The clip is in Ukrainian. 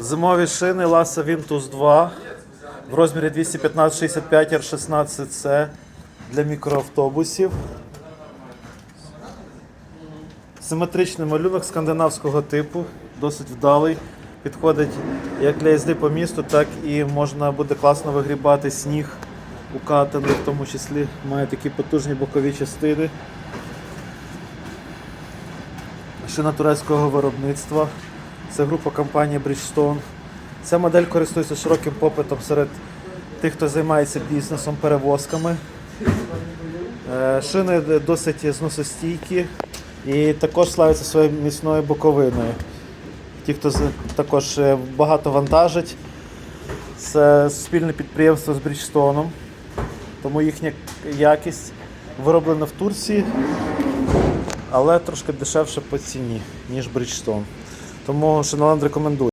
Зимові шини Lassa Vintus 2 в розмірі 215-65 R16C для мікроавтобусів. Симетричний малюнок скандинавського типу, досить вдалий. Підходить як для їзди по місту, так і можна буде класно вигрібати сніг у катанги, в тому числі має такі потужні бокові частини. Шина турецького виробництва. Це група компанії Bridgestone. Ця модель користується широким попитом серед тих, хто займається бізнесом, перевозками. Е, Шини досить зносостійкі і також славляться своєю міцною боковиною. Ті, хто також е, багато вантажить, це спільне підприємство з Bridgestone, тому їхня якість вироблена в Турції, але трошки дешевше по ціні, ніж Bridgestone. Тому Шиноленд рекомендую.